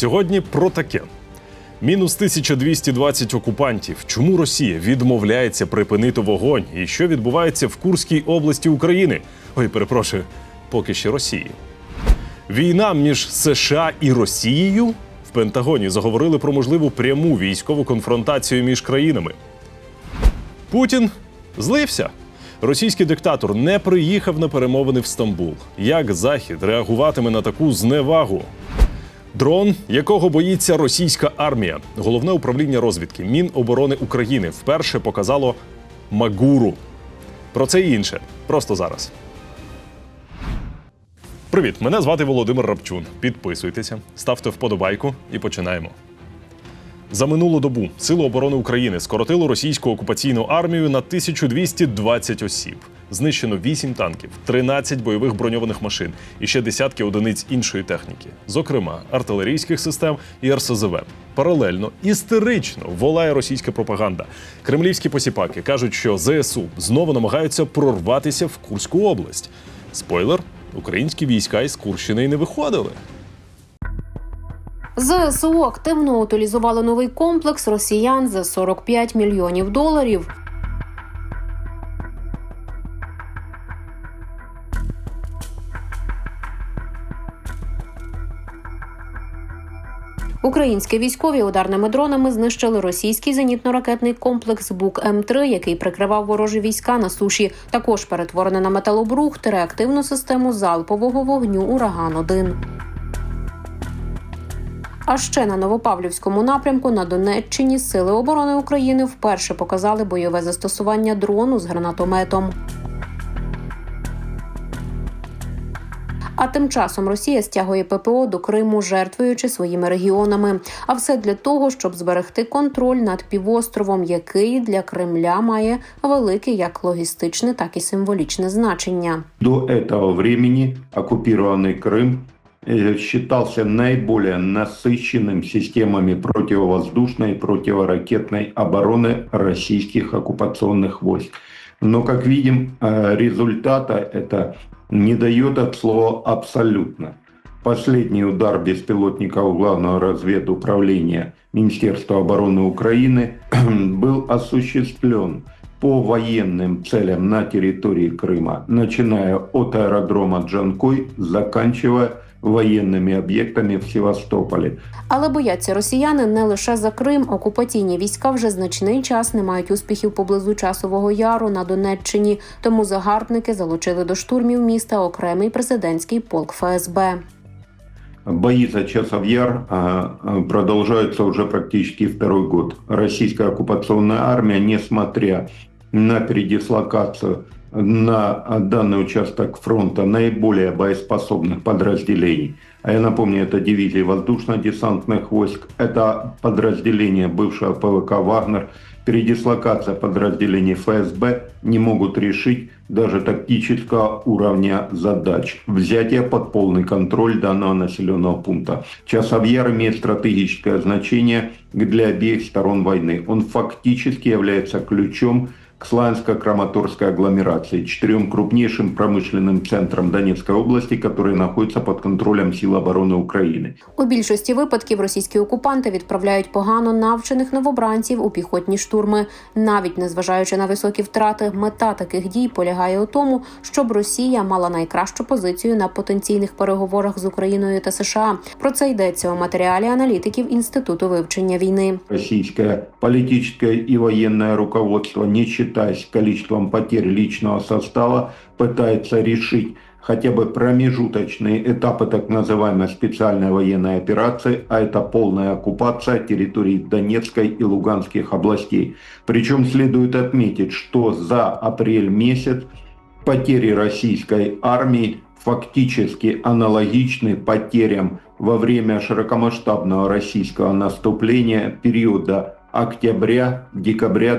Сьогодні про таке. Мінус 1220 окупантів. Чому Росія відмовляється припинити вогонь? І що відбувається в Курській області України? Ой, перепрошую, поки ще Росії. Війна між США і Росією в Пентагоні заговорили про можливу пряму військову конфронтацію між країнами. Путін злився. Російський диктатор не приїхав на перемовини в Стамбул. Як Захід реагуватиме на таку зневагу? Дрон, якого боїться російська армія, головне управління розвідки Міноборони України вперше показало Магуру. Про це і інше просто зараз. Привіт, мене звати Володимир Рапчун. Підписуйтеся, ставте вподобайку і починаємо. За минулу добу Сили оборони України скоротило російську окупаційну армію на 1220 осіб. Знищено 8 танків, 13 бойових броньованих машин і ще десятки одиниць іншої техніки, зокрема артилерійських систем і РСЗВ. Паралельно істерично волає російська пропаганда. Кремлівські посіпаки кажуть, що ЗСУ знову намагаються прорватися в Курську область. Спойлер: українські війська із Курщини й не виходили. ЗСУ активно утилізували новий комплекс росіян за 45 мільйонів доларів. Українські військові ударними дронами знищили російський зенітно-ракетний комплекс Бук М3, який прикривав ворожі війська на суші. Також перетворене на металобрухт реактивну систему залпового вогню Ураган 1 а ще на Новопавлівському напрямку на Донеччині Сили оборони України вперше показали бойове застосування дрону з гранатометом. А тим часом Росія стягує ППО до Криму, жертвуючи своїми регіонами. А все для того, щоб зберегти контроль над півостровом, який для Кремля має велике як логістичне, так і символічне значення. До этого времени оккупированный Крым э, считался наиболее насыщенным системами противовоздушной и противоракетной обороны российских оккупационных войск. Но, как видим, э, результата это не дает от слова абсолютно. Последний удар беспилотников Главного разведуправления Министерства обороны Украины был осуществлен по военным целям на территории Крыма, начиная от аэродрома Джанкой, заканчивая военными объектами в Севастополе. Але бояться росіяни не лише за Крим. Окупаційні війська вже значний час не мають успіхів поблизу часового яру на Донеччині. Тому загарбники залучили до штурмів міста окремий президентський полк ФСБ. Бои за Часов Яр а, а, продолжаются уже практически второй год. Российская оккупационная армия, несмотря на передислокацию на данный участок фронта наиболее боеспособных подразделений, а я напомню, это дивизии воздушно-десантных войск, это подразделение бывшего ПВК «Вагнер», передислокация подразделений ФСБ не могут решить даже тактического уровня задач. Взятие под полный контроль данного населенного пункта. Часовьяр имеет стратегическое значение для обеих сторон войны. Он фактически является ключом Славянско-Краматорской агломерации, четырем крупнейшим промышленным центрам Донецкой области, которые находятся под контролем Сил обороны Украины. У більшості випадків російські окупанти відправляють погано навчених новобранців у піхотні штурми. Навіть незважаючи на високі втрати, мета таких дій полягає у тому, щоб Росія мала найкращу позицію на потенційних переговорах з Україною та США. Про це йдеться у матеріалі аналітиків інституту вивчення війни. Российское политическое и военное руководство, не считаясь количеством потерь личного состава, пытается решить хотя бы промежуточные этапы так называемой специальной военной операции, а это полная оккупация территорий Донецкой и Луганских областей. Причем следует отметить, что за апрель месяц потери российской армии фактически аналогичны потерям во время широкомасштабного российского наступления периода октября-декабря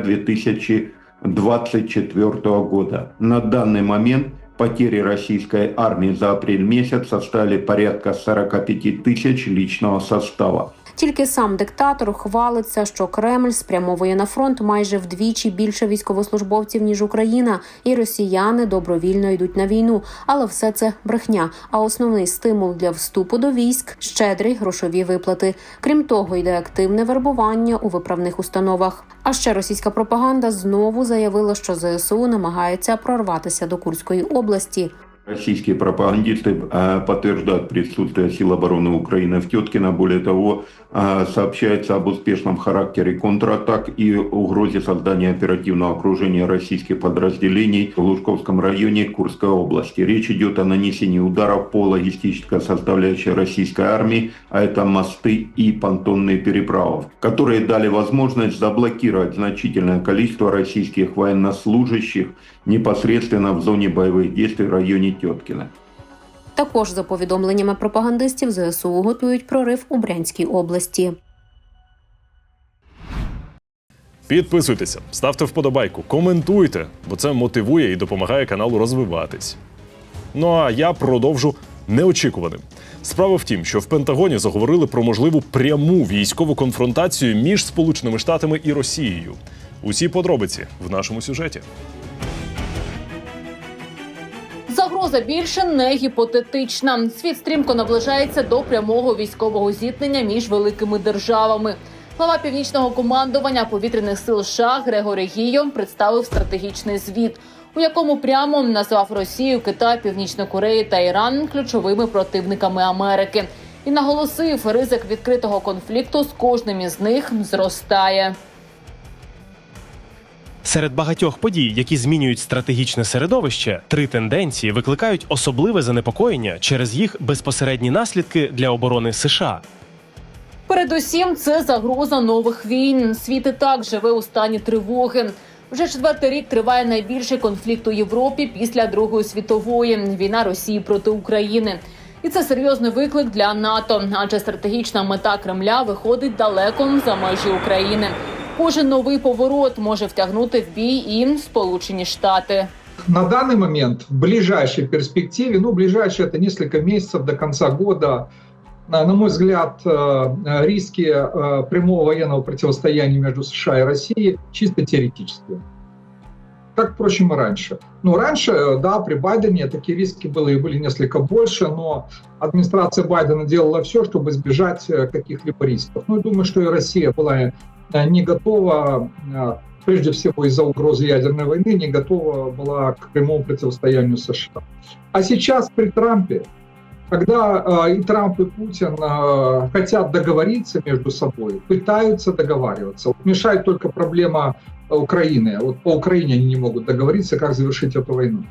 2024 года. На данный момент потери российской армии за апрель месяц составили порядка 45 тысяч личного состава. Тільки сам диктатор хвалиться, що Кремль спрямовує на фронт майже вдвічі більше військовослужбовців ніж Україна, і росіяни добровільно йдуть на війну. Але все це брехня. А основний стимул для вступу до військ щедрі грошові виплати. Крім того, йде активне вербування у виправних установах. А ще російська пропаганда знову заявила, що ЗСУ намагається прорватися до Курської області. Российские пропагандисты э, подтверждают присутствие сил обороны Украины в Теткино. Более того, э, сообщается об успешном характере контратак и угрозе создания оперативного окружения российских подразделений в Лужковском районе Курской области. Речь идет о нанесении ударов по логистической составляющей российской армии, а это мосты и понтонные переправы, которые дали возможность заблокировать значительное количество российских военнослужащих непосредственно в зоне боевых действий в районе Теткина. Також за повідомленнями пропагандистів ЗСУ готують прорив у Брянській області. Підписуйтеся, ставте вподобайку, коментуйте, бо це мотивує і допомагає каналу розвиватись. Ну а я продовжу неочікуваним. Справа в тім, що в Пентагоні заговорили про можливу пряму військову конфронтацію між Сполученими Штатами і Росією. Усі подробиці в нашому сюжеті. Загроза більше не гіпотетична. Світ стрімко наближається до прямого військового зіткнення між великими державами. Глава північного командування повітряних сил США Грегорі Гійо представив стратегічний звіт, у якому прямо назвав Росію, Китай, Північну Корею та Іран ключовими противниками Америки і наголосив, ризик відкритого конфлікту з кожним із них зростає. Серед багатьох подій, які змінюють стратегічне середовище, три тенденції викликають особливе занепокоєння через їх безпосередні наслідки для оборони США. Передусім, це загроза нових війн. Світ і так живе у стані тривоги. Вже четвертий рік триває найбільший конфлікт у Європі після Другої світової війна Росії проти України. І це серйозний виклик для НАТО, адже стратегічна мета Кремля виходить далеко за межі України. Кожен новий поворот може втягнути в бій і Сполучені Штати. На данный момент, в ближайшей перспективе, ну, ближайшие это несколько месяцев до конца года, на на мой взгляд, э, риски э, прямого военного противостояния между США и Россией чисто теоретические. Как, впрочем, и раньше. Ну, раньше, э, да, при Байдене такие риски были и были несколько больше, но администрация Байдена делала все, чтобы избежать э, каких-либо рисков. Ну, и думаю, что и Россия была э, не готова э, прежде всего из-за угрозы ядерной войны, не готова была к прямому противостоянию США. А сейчас при Трампе, когда э, и Трамп, и Путин э, хотят договориться между собой, пытаются договариваться. Мешает только проблема Украины. Вот по Украине они не могут договориться, как завершить эту войну.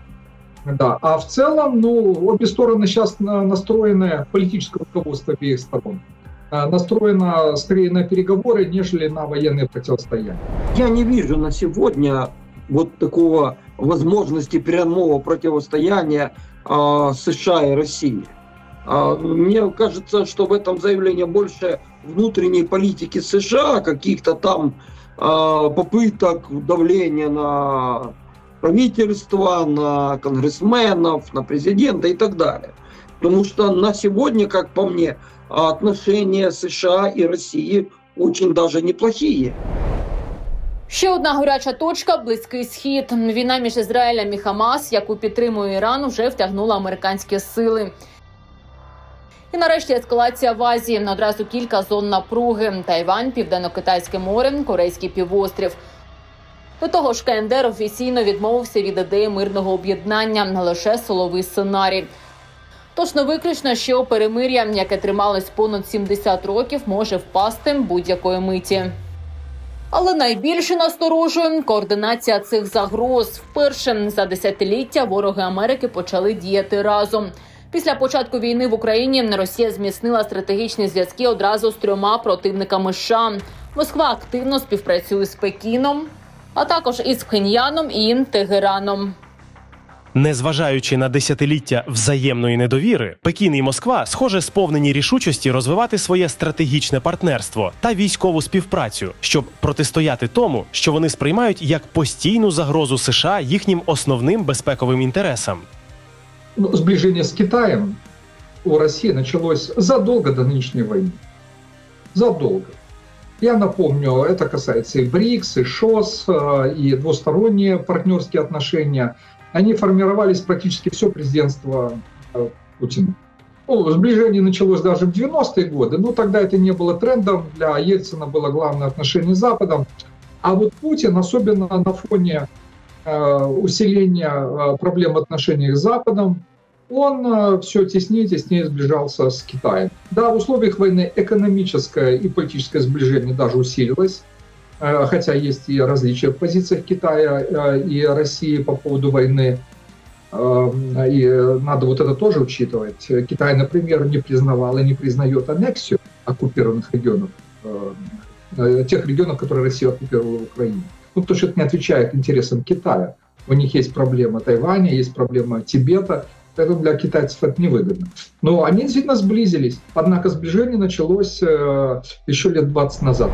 Да. А в целом, ну, обе стороны сейчас на- настроены, политическое руководство обеих сторон, э, настроено скорее на переговоры, нежели на военные противостояния. Я не вижу на сегодня вот такого возможности прямого противостояния а, США и России. А, мне кажется, что в этом заявлении больше внутренней политики США, каких-то там а, попыток давления на правительство, на конгрессменов, на президента и так далее. Потому что на сегодня, как по мне, отношения США и России очень даже неплохие. Ще одна гаряча точка близький схід. Війна між Ізраїлем і Хамас, яку підтримує Іран, вже втягнула американські сили. І нарешті ескалація в Азії. Одразу кілька зон напруги: Тайвань, Південно-Китайське море, Корейський півострів. До того ж, КНДР офіційно відмовився від ідеї мирного об'єднання, не лише силовий сценарій. Тож не виключно, що перемир'я, яке трималось понад 70 років, може впасти будь-якої миті. Але найбільше насторожує координація цих загроз. Вперше за десятиліття вороги Америки почали діяти разом. Після початку війни в Україні Росія зміцнила стратегічні зв'язки одразу з трьома противниками США. Москва активно співпрацює з Пекіном, а також із Пхеньяном і Тегераном. Незважаючи на десятиліття взаємної недовіри, Пекін і Москва, схоже, сповнені рішучості розвивати своє стратегічне партнерство та військову співпрацю, щоб протистояти тому, що вони сприймають як постійну загрозу США їхнім основним безпековим інтересам. Ну, сближение с Китаем у России началось задолго до нынешней войны. задолго. Я напомню, это касается и БРИКС, и ШОС, э, и двусторонние партнерские отношения. Они формировались практически все президентство э, Путина. Ну, сближение началось даже в 90-е годы, но тогда это не было трендом. Для Ельцина было главное отношение с Западом. А вот Путин, особенно на фоне э, усиления проблем отношений с Западом, он все теснее и теснее сближался с Китаем. Да, в условиях войны экономическое и политическое сближение даже усилилось, э, хотя есть и различия в позициях Китая э, и России по поводу войны. Э, И надо вот это тоже учитывать. Китай, например, не признавал и не признает аннексию оккупированных регионов, э, э, тех регионов, которые Россия оккупировала в Украине. Ну, потому что это не отвечает интересам Китая. У них есть проблема Тайваня, есть проблема Тибета, поэтому для китайцев это невыгодно. Но они действительно сблизились. Однако сближение началось э, еще лет 20 назад.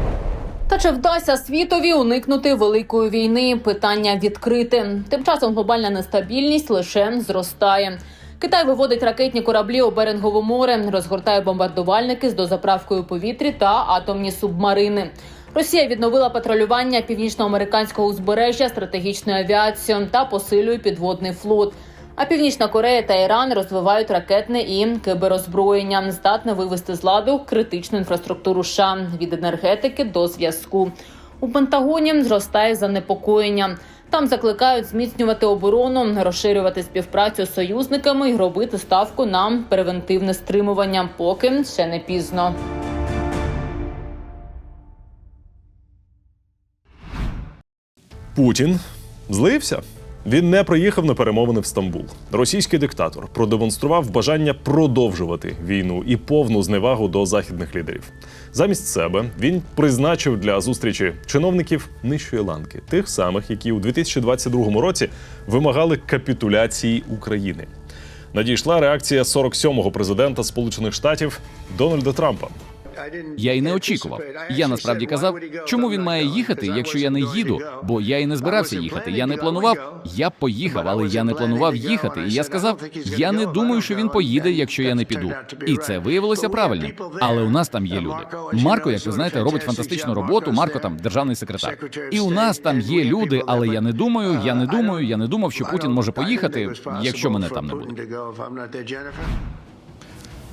Та чи вдасться світові уникнути великої війни? Питання відкрите. Тим часом глобальна нестабільність лише зростає. Китай виводить ракетні кораблі у Берингове море, розгортає бомбардувальники з дозаправкою у повітрі та атомні субмарини. Росія відновила патрулювання північноамериканського узбережжя стратегічною авіацією та посилює підводний флот. А Північна Корея та Іран розвивають ракетне і киберозброєння, здатне вивести з ладу критичну інфраструктуру США від енергетики до зв'язку. У Пентагоні зростає занепокоєння. Там закликають зміцнювати оборону, розширювати співпрацю з союзниками і робити ставку на превентивне стримування, поки ще не пізно. Путін злився. Він не приїхав на перемовини в Стамбул. Російський диктатор продемонстрував бажання продовжувати війну і повну зневагу до західних лідерів. Замість себе він призначив для зустрічі чиновників нижчої ланки, тих самих, які у 2022 році вимагали капітуляції України. Надійшла реакція 47-го президента Сполучених Штатів Дональда Трампа. Я й не очікував. Я насправді казав, чому він має їхати, якщо я не їду, бо я і не збирався їхати. Я не планував. Я поїхав, але я не планував їхати. І я сказав: я не думаю, що він поїде, якщо я не піду. І це виявилося правильним. Але у нас там є люди. Марко, як ви знаєте, робить фантастичну роботу. Марко там державний секретар. І у нас там є люди, але я не думаю, я не думаю, я не думав, що Путін може поїхати, якщо мене там не буде.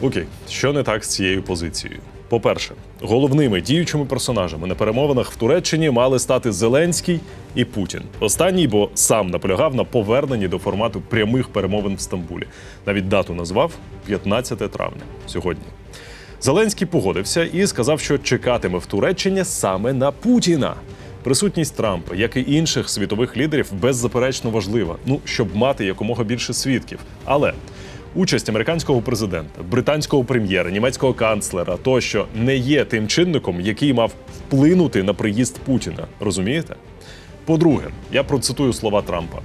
Окей, що не так з цією позицією? По-перше, головними діючими персонажами на перемовинах в Туреччині мали стати Зеленський і Путін. Останній, бо сам наполягав на поверненні до формату прямих перемовин в Стамбулі. Навіть дату назвав 15 травня сьогодні. Зеленський погодився і сказав, що чекатиме в Туреччині саме на Путіна. Присутність Трампа, як і інших світових лідерів, беззаперечно важлива. Ну щоб мати якомога більше свідків. Але участь американського президента, британського прем'єра, німецького канцлера тощо не є тим чинником, який мав вплинути на приїзд Путіна. Розумієте? По-друге, я процитую слова Трампа.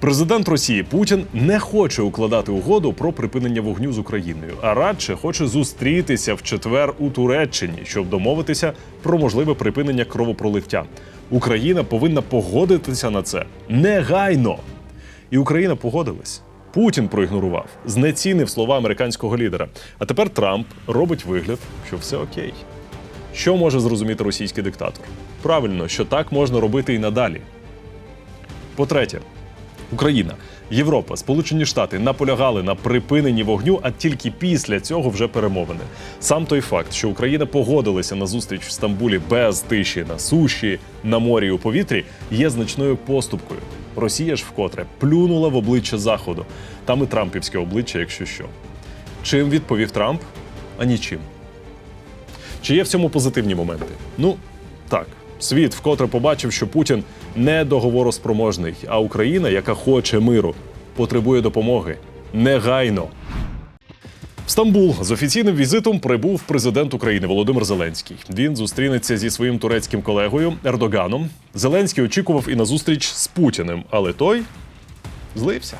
Президент Росії Путін не хоче укладати угоду про припинення вогню з Україною, а радше хоче зустрітися в четвер у Туреччині, щоб домовитися про можливе припинення кровопролиття. Україна повинна погодитися на це негайно. І Україна погодилась. Путін проігнорував, знецінив слова американського лідера. А тепер Трамп робить вигляд, що все окей. Що може зрозуміти російський диктатор? Правильно, що так можна робити і надалі. По-третє, Україна, Європа, Сполучені Штати наполягали на припиненні вогню, а тільки після цього вже перемовини. Сам той факт, що Україна погодилася на зустріч в Стамбулі без тиші на суші, на морі і у повітрі, є значною поступкою. Росія ж вкотре плюнула в обличчя Заходу. Там і Трампівське обличчя, якщо що. Чим відповів Трамп? А нічим. Чи є в цьому позитивні моменти? Ну так, світ вкотре побачив, що Путін не договороспроможний, а Україна, яка хоче миру, потребує допомоги негайно. В Стамбул з офіційним візитом прибув президент України Володимир Зеленський. Він зустрінеться зі своїм турецьким колегою Ердоганом. Зеленський очікував і на зустріч з Путіним, але той злився.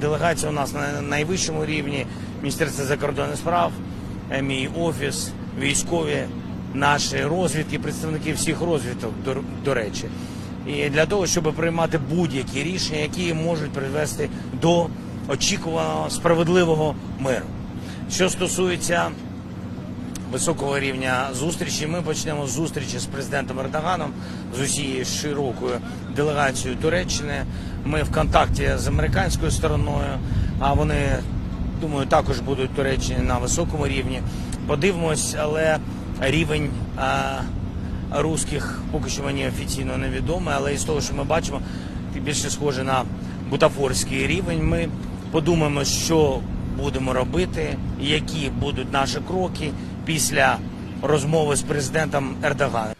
Делегація у нас на найвищому рівні Міністерство закордонних справ, мій офіс, військові, наші розвідки, представники всіх розвідок, до, до речі. І для того, щоб приймати будь-які рішення, які можуть привести до очікуваного справедливого миру. Що стосується високого рівня зустрічі. Ми почнемо з зустрічі з президентом Ердоганом, з усією широкою делегацією Туреччини. Ми в контакті з американською стороною, а вони, думаю, також будуть Туреччині на високому рівні. Подивимось, але рівень русських поки що мені офіційно невідомий, але із того, що ми бачимо, більше схоже на бутафорський рівень. Ми подумаємо, що будемо робити, які будуть наші кроки після розмови з президентом Ердоганом.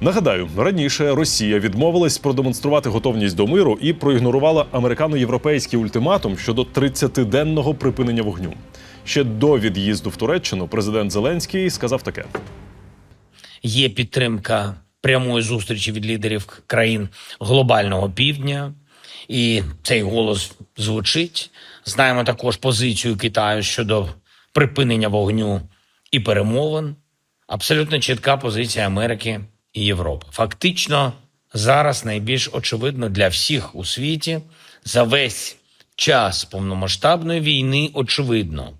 Нагадаю, раніше Росія відмовилась продемонструвати готовність до миру і проігнорувала американо-європейський ультиматум щодо 30-денного припинення вогню. Ще до від'їзду в Туреччину президент Зеленський сказав таке: Є підтримка прямої зустрічі від лідерів країн глобального півдня, і цей голос звучить. Знаємо також позицію Китаю щодо припинення вогню і перемовин. Абсолютно чітка позиція Америки і Європи. Фактично, зараз найбільш очевидно для всіх у світі за весь час повномасштабної війни очевидно,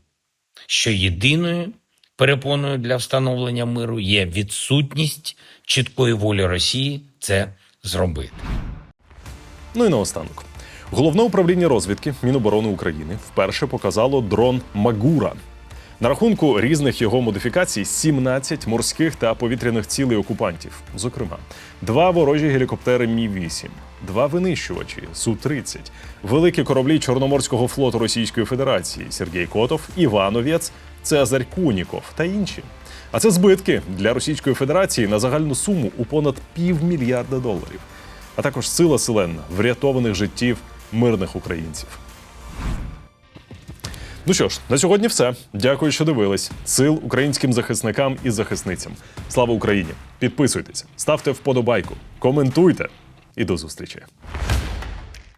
що єдиною перепоною для встановлення миру є відсутність чіткої волі Росії це зробити. Ну і наостанок. Головне управління розвідки Міноборони України вперше показало дрон Магура. На рахунку різних його модифікацій 17 морських та повітряних цілей окупантів. Зокрема, два ворожі гелікоптери Мі 8 два винищувачі Су-30, великі кораблі Чорноморського флоту Російської Федерації Сергій Котов, Івановець, Цезарь Куніков та інші. А це збитки для Російської Федерації на загальну суму у понад півмільярда доларів а також сила селенна врятованих життів мирних українців. Ну що ж, на сьогодні все. Дякую, що дивились. Сил українським захисникам і захисницям. Слава Україні! Підписуйтесь, ставте вподобайку, коментуйте і до зустрічі.